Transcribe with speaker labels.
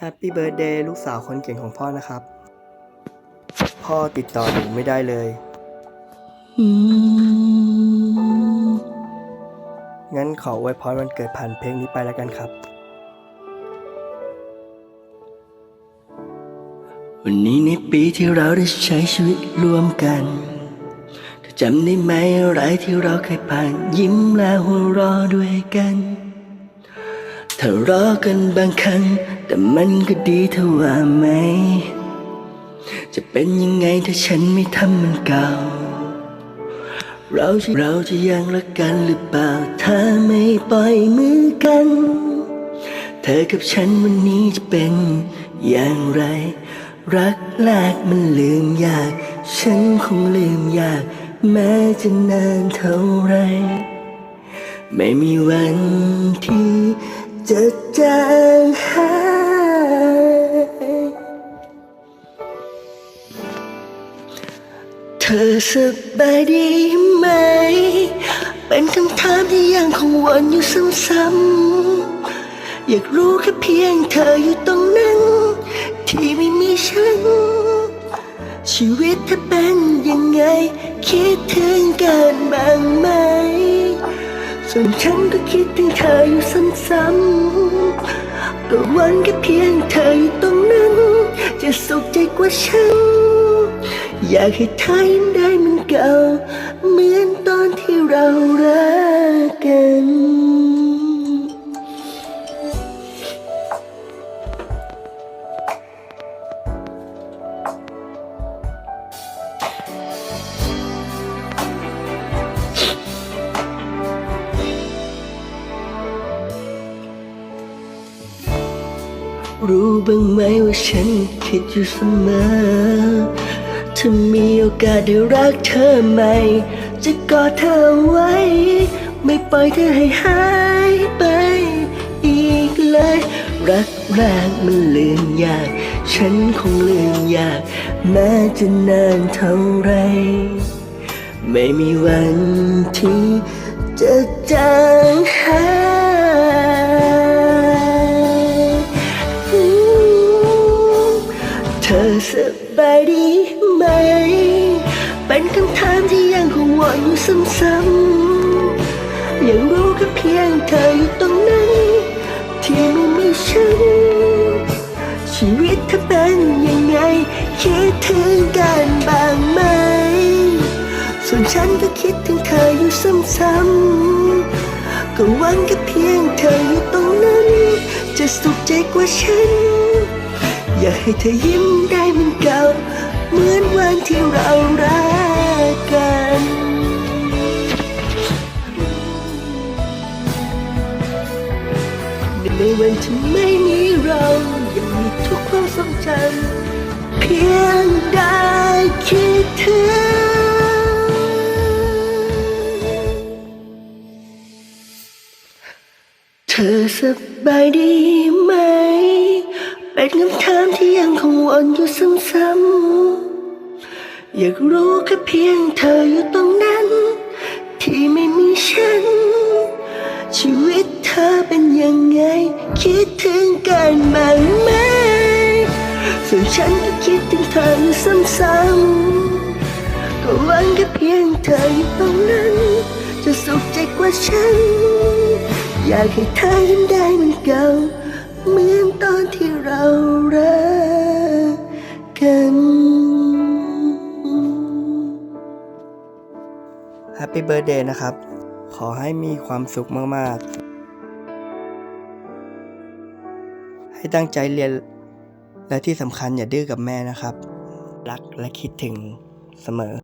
Speaker 1: Happy Birthday ลูกสาวคนเก่งของพ่อนะครับ พ่อติดต่อหนูไม่ได้เลย งั้นขออวยพรวันเกิดผ่านเพลงนี้ไปแล้วกันครับ วันนี้ในปีที่เราได้ใช้ชีวิตร่วมกันเธอจำได้ไหมอะไรที่เราเคยผ่านยิ้มและหัวเราะด้วยกันถ้ารอกันบางครั้ง แต่มันก็ดีเท่าว่าไหม จะเป็นยังไงถ้าฉันไม่ทำมันเก่า เราจะเราจะยังรักกันหรือเปล่า ถ้าไม่ปล่อยมือกัน เธอกับฉันวันนี้จะเป็นอย่างไร รักแรกมันลืมยาก ฉันคงลืมยาก แม้จะนานเท่าไร ไม่มีวันที่จะ อสบายดีไหม เป็นคำถามที่ยังคงวนอยู่ซ้ำๆ อยากรู้แค่เพียงเธออยู่ตรงนั้น ที่ไม่มีฉัน ชีวิตเธอเป็นยังไง คิดถึงกันบ้างไหม ส่วนฉันก็คิดถึงเธออยู่ซ้ำๆก็วันแค่เพียงเธออยู่ตรงนั้น จะสุขใจกว่าฉัน อยากให้เธอยังได้เหมันเก่า เหมือนตอนที่เรารักกันรู้บ้างไหมว่าฉันคิดอยู่เสมอ ถ้ามีโอกาสได้รักเธอใหม่ จะกอดเธอไว้ ไม่ปล่อยเธอให้หายไป อีกเลย รักแรกมันลืมยาก ฉันคงลืมยาก แม้จะนานเท่าไร ไม่มีวันที่จะจางหายเธอสบายดี ไหม เป็นคำถามที่ยังคงวนอยู่ซ้ำๆยังรู้แค่เพียงเธออยู่ตรงนั้นที่ไม่มีฉัน ชีวิตเธอเป็นยังไง คิดถึงกันบ้างไหม ส่วนฉันก็คิดถึงเธออยู่ซ้ำๆก็หวังแค่เพียงเธออยู่ตรงนั้น จะสุขใจกว่าฉัน อยากให้เธอยิ้มได้เหมือนเก่า เหมือนวันที่เรารักกันในวันที่ไม่มีเรายังมีทุกความทรงจำเพียงได้คิดถึงเธอสบายดีไหม เป็นคำถามที่ยังคงวนอยู่ซ้ำๆ อยากรู้แค่เพียงเธออยู่ตรงนั้น ที่ไม่มีฉัน ชีวิตเธอเป็นยังไง คิดถึงกันบ้างไหมส่วนฉันก็คิดถึงเธออยู่ซ้ำๆก็หวังแค่เพียงเธออยู่ตรงนั้น จะสุขใจกว่าฉัน อยากให้เธอยิ้มได้เหมือนเก่าเหมือนตอนที่ Happy Birthday นะครับ ขอให้มีความสุขมากๆ ให้ตั้งใจเรียน และที่สำคัญอย่าดื้อกับแม่นะครับ รักและคิดถึงเสมอ